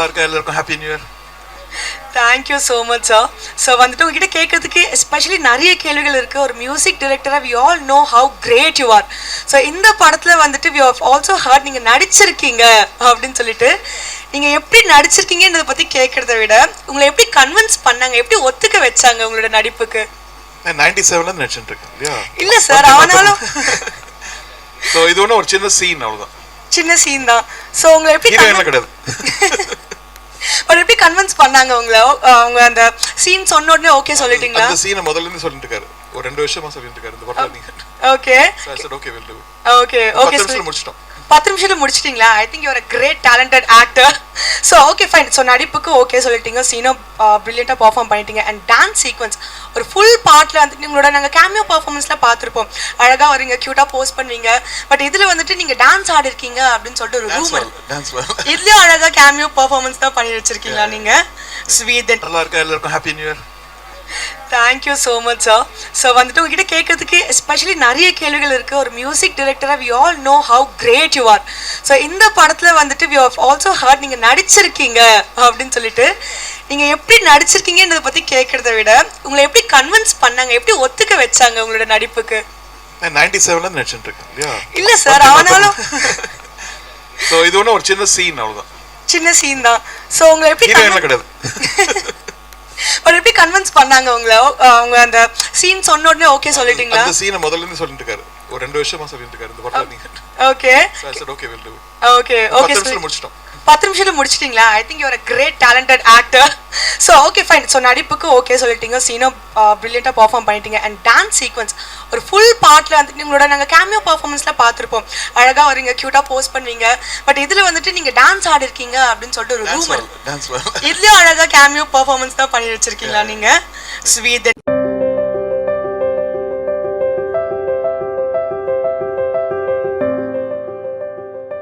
நல்லா இருக்கா எல்லாருக்கும் happy new year thank you so much sir so வந்துட்டு உங்ககிட்ட கேட்கறதுக்கு எஸ்பெஷலி நிறைய கேள்விகள் இருக்குது ஒரு music டிரெக்டராக we all know how great you are so இந்த படத்தில் வந்துட்டு வி ஆல்சோ ஹர்ட் நீங்கள் நடிச்சிருக்கீங்க அப்படின்னு சொல்லிட்டு. நீங்கள் எப்படி நடிச்சிருக்கீங்கன்றதை பற்றி கேட்குறத விட உங்களை எப்படி கன்வின்ஸ் பண்ணாங்க? எப்படி ஒத்துக்க வச்சாங்க உங்களோட நடிப்புக்கு? நான் நைன்டி செவன்ல நடிச்சுட்டு இருக்கேன் இல்லை சார் ஆனாலும். ஸோ இது ஒன்றும் ஒரு சின்ன சீன் அவ்வளோதான் சின்ன சீன் தான். ஸோ உங்களை எப்படி கிடையாது? கன்வின்ஸ் பண்ணாங்க உங்களை. அவங்க அந்த சீன் சொன்ன உடனே ஓகே சொல்லிட்டீங்களா? அந்த சீனை முதல்ல இருந்து சொல்லிட்டு இருக்காரு. ஒரு ரெண்டு வருஷமா சொல்லிட்டு இருக்காரு இந்த படம் நீங்க ஓகே ஓகே ஓகே ஓகே முடிச்சிட்டோம். பத்து நிமிஷத்துல முடிச்சிட்டீங்களா? I think you're great talented actor so okay fine so நடிப்புக்கு okay சொல்லிட்டீங்க. சீனோ ப்ரில்லியண்ட்டாக பர்ஃபார்ம் பண்ணிட்டீங்க. அண்ட் டான்ஸ் சீக்வன்ஸ் ஒரு ஃபுல் பார்ட்டில் வந்துட்டு உங்களோட நாங்கள் கேமியோ பர்ஃபார்மன்ஸில் பார்த்துருப்போம். அழகாக வரீங்க க்யூட்டாக போஸ்ட் பண்ணுவீங்க. பட் இதில் வந்துட்டு நீங்கள் டான்ஸ் ஆடிருக்கீங்க அப்படின்னு சொல்லிட்டு ஒரு ரூமர் இதுலேயும் அழகாக கேமியோ பர்ஃபார்மன்ஸ் தான் பண்ணி வச்சிருக்கீங்களா நீங்கள் ஸ்வீட் நல்லா இருக்கா? எல்லாருக்கும் happy new year thank you so much sir so வந்துட்டு உங்ககிட்ட கேட்கறதுக்கு எஸ்பெஷலி நிறைய கேள்விகள் இருக்குது ஒரு music டிரெக்டராக we all know how great you are so இந்த படத்தில் வந்துட்டு வி ஆல்சோ ஹர்ட் நீங்கள் நடிச்சிருக்கீங்க அப்படின்னு சொல்லிட்டு நீங்கள் எப்படி நடிச்சிருக்கீங்கன்றதை பற்றி கேட்குறத விட உங்களை எப்படி கன்வின்ஸ் பண்ணாங்க? எப்படி ஒத்துக்க வச்சாங்க உங்களோட நடிப்புக்கு? நான் நைன்டி செவன்ல நடிச்சுட்டு இருக்கேன் இல்லை சார் ஆனாலும் ஸோ இது ஒன்றும் ஒரு சின்ன சீன் அவ்வளோதான் சின்ன சீன் தான். ஸோ உங்களை எப்படி கிடையாது. கன்வின்ஸ் பண்ணாங்க உங்களை. அவங்க அந்த சீன் சொன்ன உடனே ஓகே சொல்லிட்டீங்களா? அந்த சீனை முதல்ல இருந்து சொல்லிட்டு இருக்காரு. ஒரு ரெண்டு வருஷமா சொல்லிட்டு இருக்காரு. இந்த படம் நீங்க. ஓகே ஓகே ஓகே ஓகே முடிச்சிட்டோம். பத்து நிமிஷத்துல முடிச்சிட்டீங்களா? I think you're great talented actor so okay fine so நடிப்புக்கு okay சொல்லிட்டீங்க. சீனோ ப்ரில்லியண்ட்டாக பர்ஃபார்ம் பண்ணிட்டீங்க. அண்ட் டான்ஸ் சீக்வன்ஸ் ஒரு ஃபுல் பார்ட்டில் வந்துட்டு உங்களோட நாங்கள் கேமியோ பர்ஃபார்மன்ஸில் பார்த்துருப்போம். அழகாக வரீங்க க்யூட்டாக போஸ்ட் பண்ணுவீங்க. பட் இதில் வந்துட்டு நீங்கள் டான்ஸ் ஆடிருக்கீங்க அப்படின்னு சொல்லிட்டு ஒரு ரூமர் இதுலேயும் அழகாக கேமியோ பர்ஃபார்மன்ஸ் தான் பண்ணி வச்சிருக்கீங்களா நீங்கள் ஸ்வீட்